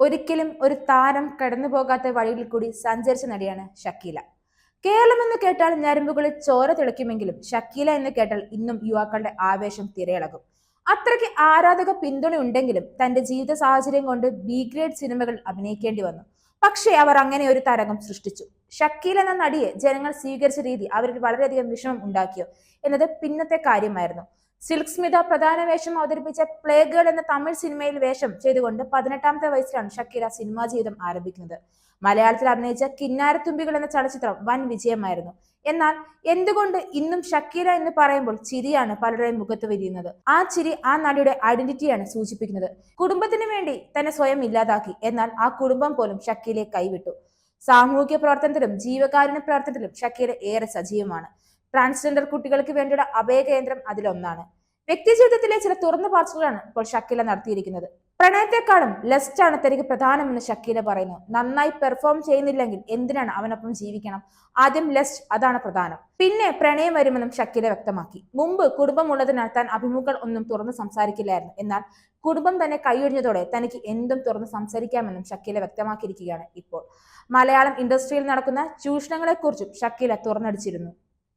ഒരിക്കലും ഒരു താരം കടന്നു പോകാത്ത വഴിയിൽ കൂടി സഞ്ചരിച്ച നടിയാണ് ഷക്കീല. കേരളം എന്ന് കേട്ടാൽ ഞരമ്പുകളിൽ ചോര തിളയ്ക്കുമെങ്കിലും ഷക്കീല എന്ന് കേട്ടാൽ ഇന്നും യുവാക്കളുടെ ആവേശം തിരയിളകും. അത്രയ്ക്ക് ആരാധക പിന്തുണ ഉണ്ടെങ്കിലും തന്റെ ജീവിത സാഹചര്യം കൊണ്ട് ബി ഗ്രേഡ് സിനിമകൾ അഭിനയിക്കേണ്ടി വന്നു. പക്ഷേ അവർ അങ്ങനെ ഒരു തരംഗം സൃഷ്ടിച്ചു. ഷക്കീൽ എന്ന നടിയെ ജനങ്ങൾ സ്വീകരിച്ച രീതി അവരിൽ വളരെയധികം വിഷമം ഉണ്ടാക്കിയോ എന്നത് പിന്നത്തെ കാര്യമായിരുന്നു. സിൽക്ക് സ്മിത പ്രധാന വേഷം അവതരിപ്പിച്ച പ്ലേ ഗേൾ എന്ന തമിഴ് സിനിമയിൽ വേഷം ചെയ്തുകൊണ്ട് പതിനെട്ടാമത്തെ വയസ്സിലാണ് ഷക്കീല സിനിമാ ജീവിതം ആരംഭിക്കുന്നത്. മലയാളത്തിൽ അഭിനയിച്ച കിന്നാരത്തുമ്പികൾ എന്ന ചലച്ചിത്രം വൻ വിജയമായിരുന്നു. എന്നാൽ എന്തുകൊണ്ട് ഇന്നും ഷക്കീല എന്ന് പറയുമ്പോൾ ചിരിയാണ് പലരുടെയും മുഖത്ത് വിരിയുന്നത്? ആ ചിരി ആ നടിയുടെ ഐഡന്റിറ്റിയാണ് സൂചിപ്പിക്കുന്നത്. കുടുംബത്തിന് വേണ്ടി തന്നെ സ്വയം ഇല്ലാതാക്കി. എന്നാൽ ആ കുടുംബം പോലും ഷക്കീലയെ കൈവിട്ടു. സാമൂഹിക പ്രവർത്തനത്തിലും ജീവകാരുണ്യ പ്രവർത്തനത്തിലും ഷക്കീല ഏറെ സജീവമാണ്. ട്രാൻസ്ജെൻഡർ കുട്ടികൾക്ക് വേണ്ടിയുള്ള അഭയകേന്ദ്രം അതിലൊന്നാണ്. വ്യക്തി ജീവിതത്തിലെ ചില തുറന്ന പാർച്ചകളാണ് ഇപ്പോൾ ഷക്കീല നടത്തിയിരിക്കുന്നത്. പ്രണയത്തെക്കാളും ലെസ്റ്റ് ആണ് തനിക്ക് പ്രധാനമെന്ന് ഷക്കീല പറയുന്നു നന്നായി പെർഫോം ചെയ്യുന്നില്ലെങ്കിൽ എന്തിനാണ് അവനൊപ്പം ജീവിക്കണം? ആദ്യം ലെസ്റ്റ് അതാണ് പ്രധാനം. പിന്നെ പ്രണയം വരുമെന്നും ഷക്കീല വ്യക്തമാക്കി. മുമ്പ് കുടുംബമുള്ളതിനാൽ താൻ അഭിമുഖങ്ങൾ ഒന്നും തുറന്ന് സംസാരിക്കില്ലായിരുന്നു. എന്നാൽ കുടുംബം തന്നെ കൈയൊഴിഞ്ഞതോടെ തനിക്ക് എന്തും തുറന്ന് സംസാരിക്കാമെന്നും ഷക്കീല വ്യക്തമാക്കിയിരിക്കുകയാണ് ഇപ്പോൾ. മലയാളം ഇൻഡസ്ട്രിയിൽ നടക്കുന്ന ചൂഷണങ്ങളെക്കുറിച്ചും ഷക്കീല തുറന്നടിച്ചിരുന്നു.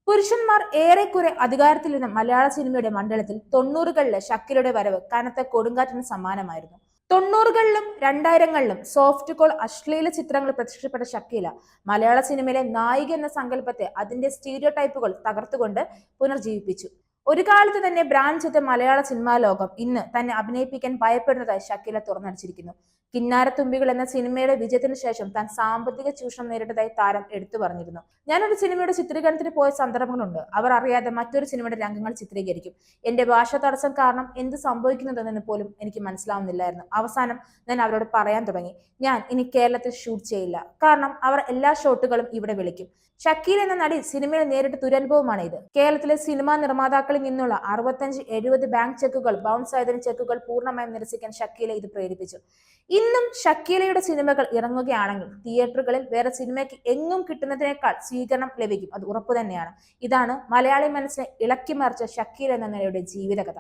പുരുഷന്മാർ ഏറെക്കുറെ അധികാരത്തിലിരുന്ന മലയാള സിനിമയുടെ മണ്ഡലത്തിൽ തൊണ്ണൂറുകളിലെ ഷക്കിലയുടെ വരവ് കനത്ത കൊടുങ്കാറ്റിന് സമാനമായിരുന്നു തൊണ്ണൂറുകളിലും രണ്ടായിരങ്ങളിലും സോഫ്റ്റ് കോൾ അശ്ലീല ചിത്രങ്ങൾ പ്രത്യക്ഷപ്പെട്ട ഷക്കീല മലയാള സിനിമയിലെ നായിക എന്ന സങ്കല്പത്തെ അതിന്റെ സ്റ്റീരിയോ ടൈപ്പുകൾ തകർത്തുകൊണ്ട് പുനർജീവിപ്പിച്ചു. ഒരു കാലത്ത് തന്നെ ബ്രാൻഡ് മലയാള സിനിമാ ലോകം ഇന്ന് തന്നെ അഭിനയിപ്പിക്കാൻ ഭയപ്പെടുന്നതായി ഷക്കീല തുറന്നടിച്ചിരിക്കുന്നു. കിന്നാരത്തുമ്പികൾ എന്ന സിനിമയുടെ വിജയത്തിന് ശേഷം താൻ സാമ്പത്തിക ചൂഷണം നേരിട്ടതായി താരം എടുത്തു പറഞ്ഞിരുന്നു. ഞാനൊരു സിനിമയുടെ ചിത്രീകരണത്തിന് പോയ സന്ദർഭങ്ങളുണ്ട്. അവർ അറിയാതെ മറ്റൊരു സിനിമയുടെ രംഗങ്ങൾ ചിത്രീകരിക്കും. എന്റെ ഭാഷ തടസ്സം കാരണം എന്ത് സംഭവിക്കുന്നതെന്ന് പോലും എനിക്ക് മനസ്സിലാവുന്നില്ലായിരുന്നു. അവസാനം ഞാൻ അവരോട് പറയാൻ തുടങ്ങി. ഞാൻ ഇനി കേരളത്തിൽ ഷൂട്ട് ചെയ്യില്ല. കാരണം അവർ എല്ലാ ഷോട്ടുകളും ഇവിടെ വിളിക്കും. ഷക്കീൽ എന്ന നടി സിനിമയിൽ നേരിട്ട് ദുരനുഭവമാണ് ഇത് കേരളത്തിലെ സിനിമാ നിർമ്മാതാക്കളിൽ നിന്നുള്ള അറുപത്തഞ്ച് എഴുപത് ബാങ്ക് ചെക്കുകൾ ബൗൺസ് ആയതിന് ചെക്കുകൾ പൂർണമായും നിരസിക്കാൻ ഷക്കീലെ ഇത് പ്രേരിപ്പിച്ചു. ഇന്നും ഷക്കീലയുടെ സിനിമകൾ ഇറങ്ങുകയാണെങ്കിൽ തിയേറ്ററുകളിൽ വേറെ സിനിമയ്ക്ക് എങ്ങും കിട്ടുന്നതിനേക്കാൾ സ്വീകരണം ലഭിക്കും. അത് ഉറപ്പു തന്നെയാണ് ഇതാണ് മലയാളി മനസ്സിനെ ഇളക്കി മറിച്ച ഷക്കീൽ എന്ന നിലയുടെ ജീവിതകഥ.